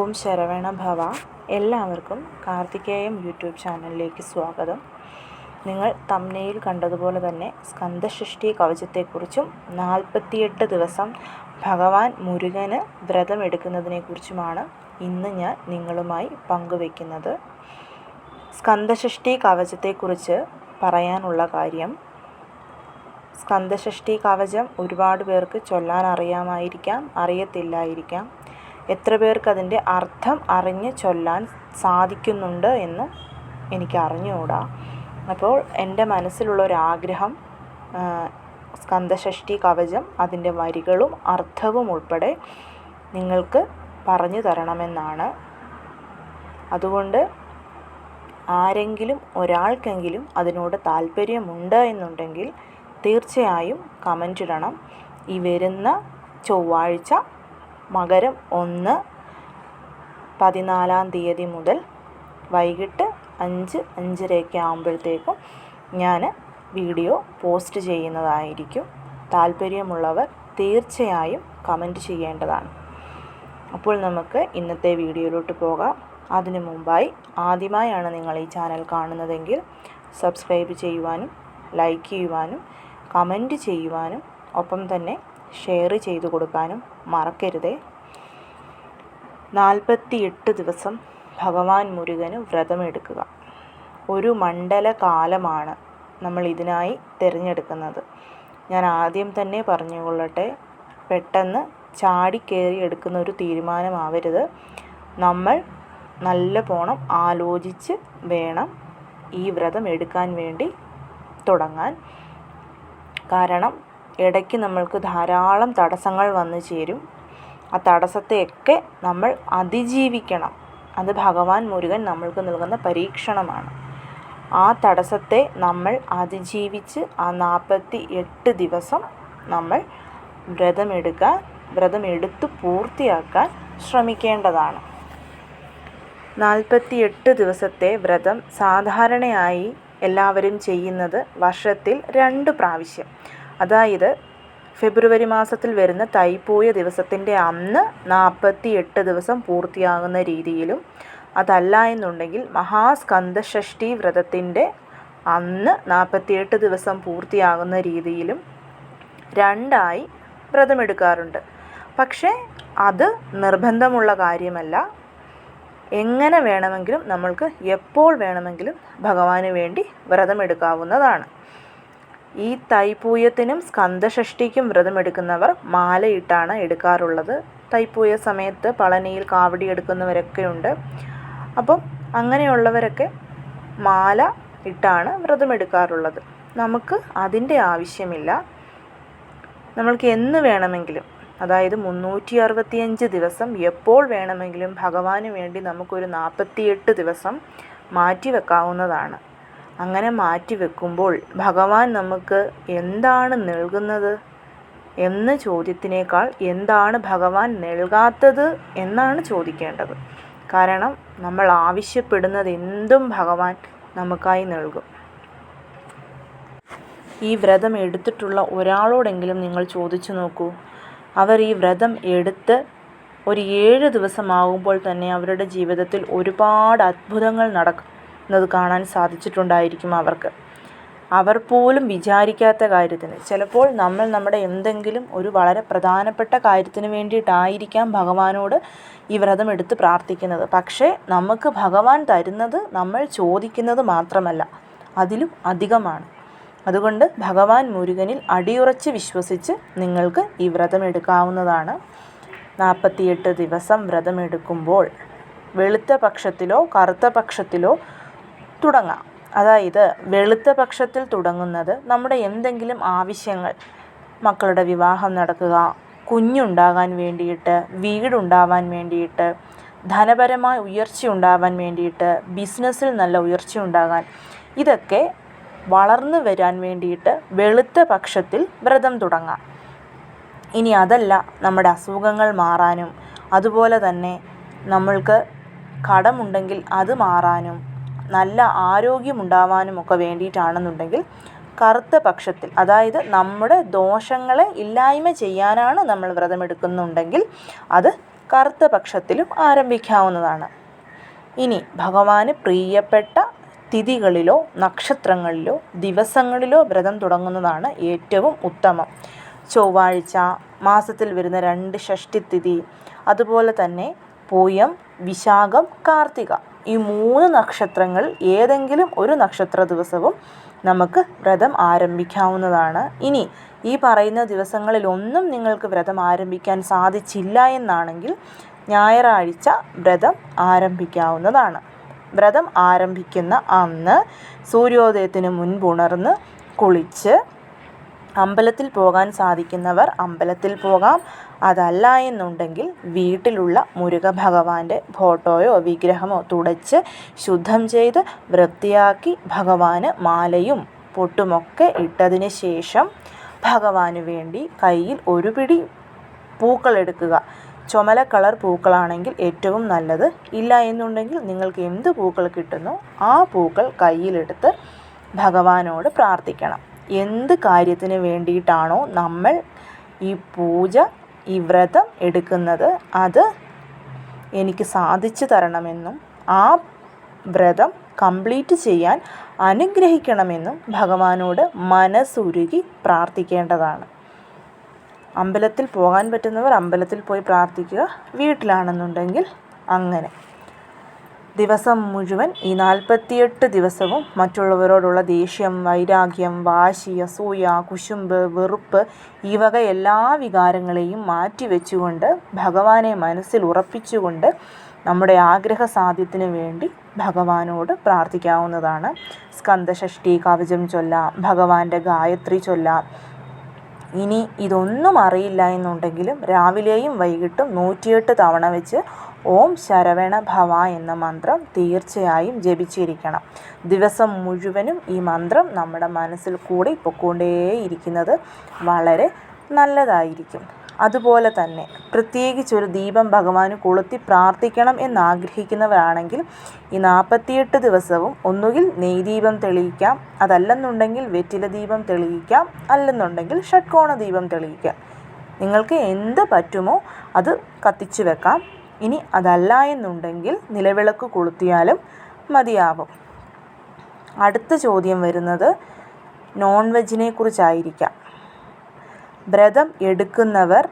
ഓം ശരവണ ഭവ. എല്ലാവർക്കും കാർത്തികേയം യൂട്യൂബ് ചാനലിലേക്ക് സ്വാഗതം. നിങ്ങൾ തമ്നയിൽ കണ്ടതുപോലെ തന്നെ സ്കന്ധസൃഷ്ടി കവചത്തെക്കുറിച്ചും നാൽപ്പത്തിയെട്ട് ദിവസം ഭഗവാൻ മുരുകന് വ്രതമെടുക്കുന്നതിനെക്കുറിച്ചുമാണ് ഇന്ന് ഞാൻ നിങ്ങളുമായി പങ്കുവയ്ക്കുന്നത് സ്കന്ധസൃഷ്ടി കവചത്തെക്കുറിച്ച് പറയാനുള്ള കാര്യം. സ്കന്ധസൃഷ്ടി കവചം ഒരുപാട് പേർക്ക് ചൊല്ലാൻ അറിയാമായിരിക്കാം അറിയത്തില്ലായിരിക്കാം. എത്ര പേർക്ക് അതിന്റെ അർത്ഥം അറിഞ്ഞ് ചൊല്ലാൻ സാധിക്കുന്നുണ്ട് എന്ന് എനിക്ക് അറിഞ്ഞുകൂടാ. അപ്പോൾ എന്റെ മനസ്സിലുള്ള ഒരാഗ്രഹം സ്കന്ദഷഷ്ഠി കവചം അതിന്റെ വരികളും അർത്ഥവും ഉൾപ്പെടെ നിങ്ങൾക്ക് പറഞ്ഞു തരണമെന്നാണ്. അതുകൊണ്ട് ആരെങ്കിലും ഒരാൾക്കെങ്കിലും അതിനോട് താല്പര്യമുണ്ട് എന്നുണ്ടെങ്കിൽ തീർച്ചയായും കമന്റ് ഇടണം ഈ വരുന്ന ചൊവ്വാഴ്ച മകരം ഒന്ന് പതിനാലാം തീയതി മുതൽ വൈകിട്ട് അഞ്ച് അഞ്ചരയൊക്കെ ആകുമ്പോഴത്തേക്കും ഞാൻ വീഡിയോ പോസ്റ്റ് ചെയ്യുന്നതായിരിക്കും. താല്പര്യമുള്ളവർ തീർച്ചയായും കമന്റ് ചെയ്യേണ്ടതാണ്. അപ്പോൾ നമുക്ക് ഇന്നത്തെ വീഡിയോയിലോട്ട് പോകാം. അതിനു മുമ്പായി ആദ്യമായാണ് നിങ്ങൾ ഈ ചാനൽ കാണുന്നതെങ്കിൽ സബ്സ്ക്രൈബ് ചെയ്യുവാനും ലൈക്ക് ചെയ്യുവാനും കമന്റ് ചെയ്യുവാനും ഒപ്പം തന്നെ ഷെയർ ചെയ്തു കൊടുക്കാനും മറക്കരുതേ. നാൽപ്പത്തിയെട്ട് ദിവസം ഭഗവാൻ മുരുകന് വ്രതമെടുക്കുക. ഒരു മണ്ഡല കാലമാണ് നമ്മൾ ഇതിനായി തിരഞ്ഞെടുക്കുന്നത്. ഞാൻ ആദ്യം തന്നെ പറഞ്ഞുകൊള്ളട്ടെ പെട്ടെന്ന് ചാടിക്കേറി എടുക്കുന്ന ഒരു തീരുമാനമാവരുത്. നമ്മൾ നല്ല പോണം ആലോചിച്ച് വേണം ഈ വ്രതം എടുക്കാൻ വേണ്ടി തുടങ്ങാൻ. കാരണം ഇടയ്ക്ക് നമ്മൾക്ക് ധാരാളം തടസ്സങ്ങൾ വന്നു ചേരും. ആ തടസ്സത്തെയൊക്കെ നമ്മൾ അതിജീവിക്കണം. അത് ഭഗവാൻ മുരുകൻ നമ്മൾക്ക് നൽകുന്ന പരീക്ഷണമാണ്. ആ തടസ്സത്തെ നമ്മൾ അതിജീവിച്ച് ആ നാൽപ്പത്തി എട്ട് ദിവസം നമ്മൾ വ്രതമെടുക്കാൻ വ്രതമെടുത്ത് പൂർത്തിയാക്കാൻ ശ്രമിക്കേണ്ടതാണ്. നാൽപ്പത്തി എട്ട് ദിവസത്തെ വ്രതം സാധാരണയായി എല്ലാവരും ചെയ്യുന്നത് വർഷത്തിൽ രണ്ട് പ്രാവശ്യം. അതായത് ഫെബ്രുവരി മാസത്തിൽ വരുന്ന തൈപ്പൂയ ദിവസത്തിന്റെ അന്ന് നാൽപ്പത്തി എട്ട് ദിവസം പൂർത്തിയാകുന്ന രീതിയിലും അതല്ല എന്നുണ്ടെങ്കിൽ മഹാസ്കന്ധഷ്ഠി വ്രതത്തിന്റെ അന്ന് നാൽപ്പത്തിയെട്ട് ദിവസം പൂർത്തിയാകുന്ന രീതിയിലും രണ്ടായി വ്രതമെടുക്കാറുണ്ട്. പക്ഷേ അത് നിർബന്ധമുള്ള കാര്യമല്ല. എങ്ങനെ വേണമെങ്കിലും നമ്മൾക്ക് എപ്പോൾ വേണമെങ്കിലും ഭഗവാന് വേണ്ടി വ്രതമെടുക്കാവുന്നതാണ്. ഈ തൈപ്പൂയത്തിനും സ്കന്ദഷഷ്ഠിക്കും വ്രതമെടുക്കുന്നവർ മാലയിട്ടാണ് എടുക്കാറുള്ളത്. തൈപ്പൂയ സമയത്ത് പളനിയിൽ കാവടി എടുക്കുന്നവരൊക്കെ ഉണ്ട് അപ്പം അങ്ങനെയുള്ളവരൊക്കെ മാല ഇട്ടാണ് വ്രതമെടുക്കാറുള്ളത്. നമുക്ക് അതിന്റെ ആവശ്യമില്ല. നമ്മൾക്ക് എന്ന് വേണമെങ്കിലും അതായത് മുന്നൂറ്റി അറുപത്തിയഞ്ച് ദിവസം എപ്പോൾ വേണമെങ്കിലും ഭഗവാന് വേണ്ടി നമുക്കൊരു നാൽപ്പത്തിയെട്ട് ദിവസം മാറ്റി വെക്കാവുന്നതാണ് അങ്ങനെ മാറ്റി വെക്കുമ്പോൾ ഭഗവാൻ നമുക്ക് എന്താണ് നൽകുന്നത്? എന്ന ചോദ്യത്തിനേക്കാൾ എന്താണ് ഭഗവാൻ നൽകാത്തത് എന്നാണ് ചോദിക്കേണ്ടത്. കാരണം നമ്മൾ ആവശ്യപ്പെടുന്നത് എന്തും ഭഗവാൻ നമുക്കായി നൽകും. ഈ വ്രതം എടുത്തിട്ടുള്ള ഒരാളോടെങ്കിലും നിങ്ങൾ ചോദിച്ചു നോക്കൂ. അവർ ഈ വ്രതം എടുത്ത് ഒരു ഏഴ് ദിവസമാകുമ്പോൾ തന്നെ അവരുടെ ജീവിതത്തിൽ ഒരുപാട് അത്ഭുതങ്ങൾ നടക്കുന്നത് കാണാൻ സാധിച്ചിട്ടുണ്ടായിരിക്കും അവർക്ക്. അവർ പോലും വിചാരിക്കാത്ത കാര്യത്തിന്. ചിലപ്പോൾ നമ്മൾ നമ്മുടെ എന്തെങ്കിലും ഒരു വളരെ പ്രധാനപ്പെട്ട കാര്യത്തിന് വേണ്ടിയിട്ടായിരിക്കാം ഭഗവാനോട് ഈ വ്രതം എടുത്ത് പ്രാർത്ഥിക്കുന്നത്. പക്ഷേ നമുക്ക് ഭഗവാൻ തരുന്നത് നമ്മൾ ചോദിക്കുന്നത് മാത്രമല്ല അതിലും അധികമാണ്. അതുകൊണ്ട് ഭഗവാൻ മുരുകനിൽ അടിയുറച്ച് വിശ്വസിച്ച് നിങ്ങൾക്ക് ഈ വ്രതം എടുക്കാവുന്നതാണ്. നാൽപ്പത്തിയെട്ട് ദിവസം വ്രതമെടുക്കുമ്പോൾ വെളുത്ത പക്ഷത്തിലോ കറുത്ത പക്ഷത്തിലോ തുടങ്ങാം. അതായത് വെളുത്ത പക്ഷത്തിൽ തുടങ്ങുന്നത് നമ്മുടെ എന്തെങ്കിലും ആവശ്യങ്ങൾ മക്കളുടെ വിവാഹം നടക്കുക കുഞ്ഞുണ്ടാകാൻ വേണ്ടിയിട്ട് വീടുണ്ടാവാൻ വേണ്ടിയിട്ട് ധനപരമായ ഉയർച്ച ഉണ്ടാവാൻ വേണ്ടിയിട്ട് ബിസിനസ്സിൽ നല്ല ഉയർച്ച ഉണ്ടാകാൻ ഇതൊക്കെ വളർന്നു വരാൻ വേണ്ടിയിട്ട് വെളുത്ത പക്ഷത്തിൽ വ്രതം തുടങ്ങാം. ഇനി അതല്ല നമ്മുടെ അസുഖങ്ങൾ മാറാനും അതുപോലെ തന്നെ നമ്മൾക്ക് കടമുണ്ടെങ്കിൽ അത് മാറാനും നല്ല ആരോഗ്യമുണ്ടാവാനും ഒക്കെ വേണ്ടിയിട്ടാണെന്നുണ്ടെങ്കിൽ കറുത്ത പക്ഷത്തിൽ അതായത് നമ്മുടെ ദോഷങ്ങളെ ഇല്ലായ്മ ചെയ്യാനാണ് നമ്മൾ വ്രതമെടുക്കുന്നുണ്ടെങ്കിൽ അത് കറുത്ത പക്ഷത്തിലും ആരംഭിക്കാവുന്നതാണ്. ഇനി ഭഗവാന് പ്രിയപ്പെട്ട തിഥികളിലോ നക്ഷത്രങ്ങളിലോ ദിവസങ്ങളിലോ വ്രതം തുടങ്ങുന്നതാണ് ഏറ്റവും ഉത്തമം. ചൊവ്വാഴ്ച മാസത്തിൽ വരുന്ന രണ്ട് ഷഷ്ടിത്തിഥി അതുപോലെ തന്നെ പൂയം വിശാഖം കാർത്തിക. ഈ മൂന്ന് നക്ഷത്രങ്ങൾ ഏതെങ്കിലും ഒരു നക്ഷത്ര ദിവസവും നമുക്ക് വ്രതം ആരംഭിക്കാവുന്നതാണ്. ഇനി ഈ പറയുന്ന ദിവസങ്ങളിൽ ഒന്നും നിങ്ങൾക്ക് വ്രതം ആരംഭിക്കാൻ സാധിച്ചില്ല എന്നാണെങ്കിൽ ഞായറാഴ്ച വ്രതം ആരംഭിക്കാവുന്നതാണ്. വ്രതം ആരംഭിക്കുന്ന അന്ന് സൂര്യോദയത്തിന് മുൻപുണർന്ന് കുളിച്ച് അമ്പലത്തിൽ പോകാൻ സാധിക്കുന്നവർ അമ്പലത്തിൽ പോകാം. അതല്ല എന്നുണ്ടെങ്കിൽ വീട്ടിലുള്ള മുരുക ഭഗവാന്റെ ഫോട്ടോയോ വിഗ്രഹമോ തുടച്ച് ശുദ്ധം ചെയ്ത് വൃത്തിയാക്കി ഭഗവാന് മാലയും പൊട്ടുമൊക്കെ ഇട്ടതിന് ശേഷം ഭഗവാന് വേണ്ടി കയ്യിൽ ഒരു പിടി പൂക്കൾ എടുക്കുക. ചുമല കളർ പൂക്കളാണെങ്കിൽ ഏറ്റവും നല്ലത്. ഇല്ല എന്നുണ്ടെങ്കിൽ നിങ്ങൾക്ക് എന്ത് പൂക്കൾ കിട്ടുന്നോ ആ പൂക്കൾ കയ്യിലെടുത്ത് ഭഗവാനോട് പ്രാർത്ഥിക്കണം. എന്ത് കാര്യത്തിന് വേണ്ടിയിട്ടാണോ നമ്മൾ ഈ പൂജ ഈ വ്രതം എടുക്കുന്നത് അത് എനിക്ക് സാധിച്ചു തരണമെന്നും ആ വ്രതം കംപ്ലീറ്റ് ചെയ്യാൻ അനുഗ്രഹിക്കണമെന്നും ഭഗവാനോട് മനസ്സുരുകി പ്രാർത്ഥിക്കേണ്ടതാണ്. അമ്പലത്തിൽ പോകാൻ പറ്റുന്നവർ അമ്പലത്തിൽ പോയി പ്രാർത്ഥിക്കുക വീട്ടിലാണെന്നുണ്ടെങ്കിൽ അങ്ങനെ. ദിവസം മുഴുവൻ ഈ നാൽപ്പത്തിയെട്ട് ദിവസവും മറ്റുള്ളവരോടുള്ള ദേഷ്യം വൈരാഗ്യം വാശി അസൂയ കുശുമ്പ് വെറുപ്പ് ഈ വക എല്ലാ വികാരങ്ങളെയും മാറ്റിവെച്ചുകൊണ്ട് ഭഗവാനെ മനസ്സിൽ ഉറപ്പിച്ചുകൊണ്ട് നമ്മുടെ ആഗ്രഹ സാധ്യത്തിന് വേണ്ടി ഭഗവാനോട് പ്രാർത്ഥിക്കാവുന്നതാണ്. സ്കന്ദഷഷ്ടി കവചം ചൊല്ലാം ഭഗവാന്റെ ഗായത്രി ചൊല്ലാം. ഇനി ഇതൊന്നും അറിയില്ല എന്നുണ്ടെങ്കിലും രാവിലെയും വൈകിട്ടും നൂറ്റിയെട്ട് തവണ വെച്ച് ഓം ശരവണ ഭവ എന്ന മന്ത്രം തീർച്ചയായും ജപിച്ചിരിക്കണം. ദിവസം മുഴുവനും ഈ മന്ത്രം നമ്മുടെ മനസ്സിൽ കൂടി പൊക്കോണ്ടേയിരിക്കുന്നത് വളരെ നല്ലതായിരിക്കും. അതുപോലെ തന്നെ പ്രത്യേകിച്ച് ഒരു ദീപം ഭഗവാന് കൊളുത്തി പ്രാർത്ഥിക്കണം എന്നാഗ്രഹിക്കുന്നവരാണെങ്കിൽ ഈ നാൽപ്പത്തിയെട്ട് ദിവസവും ഒന്നുകിൽ നെയ്ദീപം തെളിയിക്കാം അതല്ലെന്നുണ്ടെങ്കിൽ വെറ്റില ദീപം തെളിയിക്കാം അല്ലെന്നുണ്ടെങ്കിൽ ഷഡ്കോണ ദീപം തെളിയിക്കാം. നിങ്ങൾക്ക് എന്ത് പറ്റുമോ അത് കത്തിച്ചു വെക്കാം. ഇനി അതല്ല എന്നുണ്ടെങ്കിൽ നിലവിളക്ക് കൊളുത്തിയാലും മതിയാവും. അടുത്ത ചോദ്യം വരുന്നത് നോൺ വെജിനെ കുറിച്ചായിരിക്കാം. വ്രതം എടുക്കുന്നവർ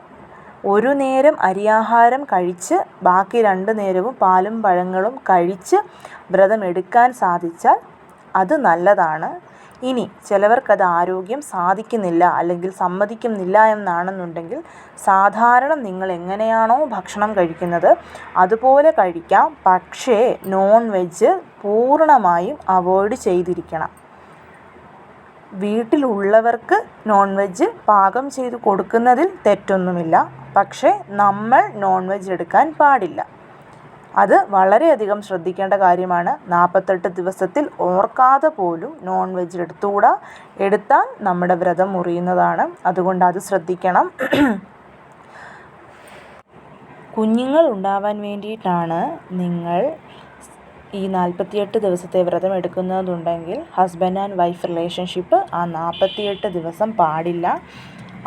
ഒരു നേരം അരിയാഹാരം കഴിച്ച് ബാക്കി രണ്ട് നേരവും പാലും പഴങ്ങളും കഴിച്ച് വ്രതം എടുക്കാൻ സാധിച്ചാൽ അത് നല്ലതാണ് ഇനി ചിലവർക്കത് ആരോഗ്യം സാധിക്കുന്നില്ല അല്ലെങ്കിൽ സമ്മതിക്കുന്നില്ല എന്നാണെന്നുണ്ടെങ്കിൽ സാധാരണ നിങ്ങൾ എങ്ങനെയാണോ ഭക്ഷണം കഴിക്കുന്നത് അതുപോലെ കഴിക്കാം. പക്ഷേ നോൺ വെജ് പൂർണമായും അവോയ്ഡ് ചെയ്തിരിക്കണം. വീട്ടിലുള്ളവർക്ക് നോൺ വെജ് പാകം ചെയ്ത് കൊടുക്കുന്നതിൽ തെറ്റൊന്നുമില്ല. പക്ഷേ നമ്മൾ നോൺ വെജ് എടുക്കാൻ പാടില്ല. അത് വളരെയധികം ശ്രദ്ധിക്കേണ്ട കാര്യമാണ്. നാൽപ്പത്തെട്ട് ദിവസത്തിൽ ഓർക്കാതെ പോലും നോൺ വെജ് എടുത്തുകൂടാ എടുത്താൽ നമ്മുടെ വ്രതം മുറിയുന്നതാണ്. അതുകൊണ്ട് അത് ശ്രദ്ധിക്കണം. കുഞ്ഞുങ്ങൾ ഉണ്ടാവാൻ വേണ്ടിയിട്ടാണ് നിങ്ങൾ ഈ നാൽപ്പത്തിയെട്ട് ദിവസത്തെ വ്രതം എടുക്കുന്നതുണ്ടെങ്കിൽ ഹസ്ബൻഡ് ആൻഡ് വൈഫ് റിലേഷൻഷിപ്പ് ആ നാൽപ്പത്തിയെട്ട് ദിവസം പാടില്ല.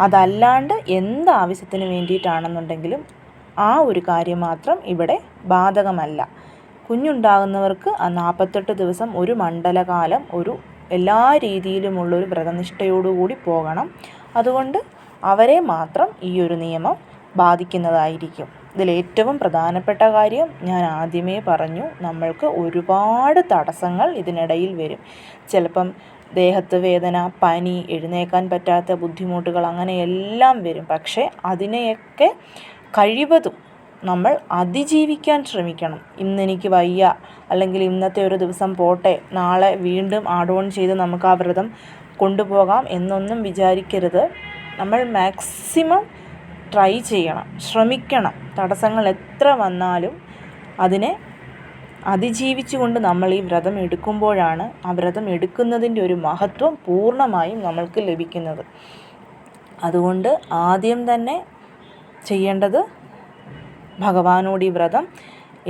അതല്ലാണ്ട് എന്ത് ആവശ്യത്തിന് വേണ്ടിയിട്ടാണെന്നുണ്ടെങ്കിലും ആ ഒരു കാര്യം മാത്രം ഇവിടെ ബാധകമല്ല. കുഞ്ഞുണ്ടാകുന്നവർക്ക് ആ നാൽപ്പത്തെട്ട് ദിവസം ഒരു മണ്ഡലകാലം ഒരു എല്ലാ രീതിയിലുമുള്ളൊരു വ്രതനിഷ്ഠയോടുകൂടി പോകണം. അതുകൊണ്ട് അവരെ മാത്രം ഈ ഒരു നിയമം ബാധിക്കുന്നതായിരിക്കും. ഇതിലേറ്റവും പ്രധാനപ്പെട്ട കാര്യം ഞാൻ ആദ്യമേ പറഞ്ഞു നമ്മൾക്ക് ഒരുപാട് തടസ്സങ്ങൾ ഇതിനിടയിൽ വരും. ചിലപ്പം ദേഹത്ത് വേദന പനി എഴുന്നേൽക്കാൻ പറ്റാത്ത ബുദ്ധിമുട്ടുകൾ അങ്ങനെ എല്ലാം വരും. പക്ഷേ അതിനെയൊക്കെ കഴിവതും നമ്മൾ അതിജീവിക്കാൻ ശ്രമിക്കണം. ഇന്നെനിക്ക് വയ്യ. അല്ലെങ്കിൽ ഇന്നത്തെ ഒരു ദിവസം പോട്ടെ. നാളെ വീണ്ടും ആഡ് ഓൺ ചെയ്ത് നമുക്ക് ആ വ്രതം കൊണ്ടുപോകാം എന്നൊന്നും വിചാരിക്കരുത്. നമ്മൾ മാക്സിമം ട്രൈ ചെയ്യണം. ശ്രമിക്കണം. തടസ്സങ്ങൾ എത്ര വന്നാലും അതിനെ അതിജീവിച്ചുകൊണ്ട് നമ്മൾ ഈ വ്രതം എടുക്കുമ്പോഴാണ് ആ വ്രതം എടുക്കുന്നതിന്റെ ഒരു മഹത്വം പൂർണമായും നമ്മൾക്ക് ലഭിക്കുന്നത്. അതുകൊണ്ട് ആദ്യം തന്നെ ചെയ്യേണ്ടത് ഭഗവാനോട് ഈ വ്രതം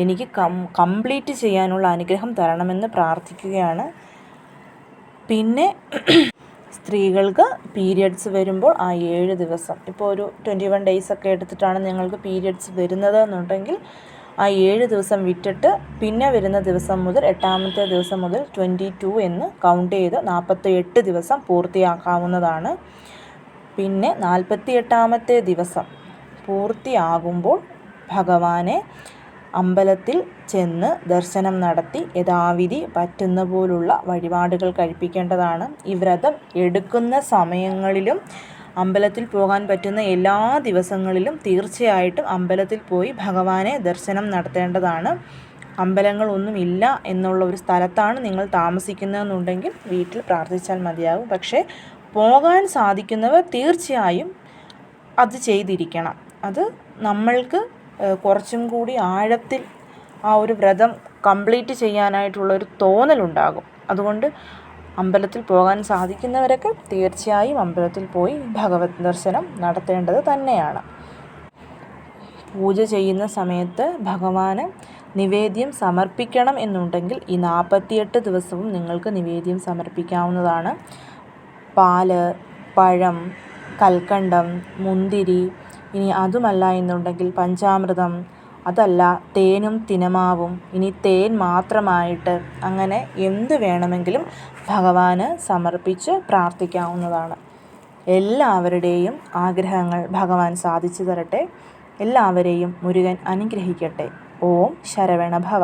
എനിക്ക് കം കംപ്ലീറ്റ് ചെയ്യാനുള്ള അനുഗ്രഹം തരണമെന്ന് പ്രാർത്ഥിക്കുകയാണ്. പിന്നെ സ്ത്രീകൾക്ക് പീരിയഡ്സ് വരുമ്പോൾ ആ ഏഴ് ദിവസം. ഇപ്പോൾ ഒരു ട്വന്റി വൺ ഡേയ്സ് ഒക്കെ എടുത്തിട്ടാണ് ഞങ്ങൾക്ക് പീരിയഡ്സ് വരുന്നത് എന്നുണ്ടെങ്കിൽ ആ ഏഴ് ദിവസം വിറ്റിട്ട് പിന്നെ വരുന്ന ദിവസം മുതൽ എട്ടാമത്തെ ദിവസം മുതൽ ട്വന്റി ടു എന്ന് കൗണ്ട് ചെയ്ത് നാൽപ്പത്തി എട്ട് ദിവസം പൂർത്തിയാക്കാവുന്നതാണ്. പിന്നെ നാൽപ്പത്തി എട്ടാമത്തെ ദിവസം പൂർത്തിയാകുമ്പോൾ ഭഗവാനെ അമ്പലത്തിൽ ചെന്ന് ദർശനം നടത്തി യഥാവിധി പറ്റുന്ന പോലുള്ള വഴിപാടുകൾ കഴിപ്പിക്കേണ്ടതാണ്. ഈ വ്രതം എടുക്കുന്ന സമയങ്ങളിലും അമ്പലത്തിൽ പോകാൻ പറ്റുന്ന എല്ലാ ദിവസങ്ങളിലും തീർച്ചയായിട്ടും അമ്പലത്തിൽ പോയി ഭഗവാനെ ദർശനം നടത്തേണ്ടതാണ്. അമ്പലങ്ങളൊന്നുമില്ല എന്നുള്ള ഒരു സ്ഥലത്താണ് നിങ്ങൾ താമസിക്കുന്നതെന്നുണ്ടെങ്കിൽ വീട്ടിൽ പ്രാർത്ഥിച്ചാൽ മതിയാകും. പക്ഷേ പോകാൻ സാധിക്കുന്നവർ തീർച്ചയായും അത് ചെയ്തിരിക്കണം. അത് നമ്മൾക്ക് കുറച്ചും കൂടി ആഴത്തിൽ ആ ഒരു വ്രതം കംപ്ലീറ്റ് ചെയ്യാനായിട്ടുള്ളൊരു തോന്നലുണ്ടാകും. അതുകൊണ്ട് അമ്പലത്തിൽ പോകാൻ സാധിക്കുന്നവരൊക്കെ തീർച്ചയായും അമ്പലത്തിൽ പോയി ഭഗവത് ദർശനം നടത്തേണ്ടത് തന്നെയാണ്. പൂജ ചെയ്യുന്ന സമയത്ത് ഭഗവാന് നിവേദ്യം സമർപ്പിക്കണം എന്നുണ്ടെങ്കിൽ ഈ നാൽപ്പത്തിയെട്ട് ദിവസവും നിങ്ങൾക്ക് നിവേദ്യം സമർപ്പിക്കാവുന്നതാണ്. പാൽ പഴം കൽക്കണ്ടം മുന്തിരി ഇനി അതുമല്ല എന്നുണ്ടെങ്കിൽ പഞ്ചാമൃതം. അതല്ല തേനും തിനമാവും. ഇനി തേൻ മാത്രമായിട്ട് അങ്ങനെ എന്ത് വേണമെങ്കിലും ഭഗവാന് സമർപ്പിച്ച് പ്രാർത്ഥിക്കാവുന്നതാണ്. എല്ലാവരുടെയും ആഗ്രഹങ്ങൾ ഭഗവാൻ സാധിച്ചു തരട്ടെ. എല്ലാവരെയും മുരുകൻ അനുഗ്രഹിക്കട്ടെ. ഓം ശരവണ ഭവ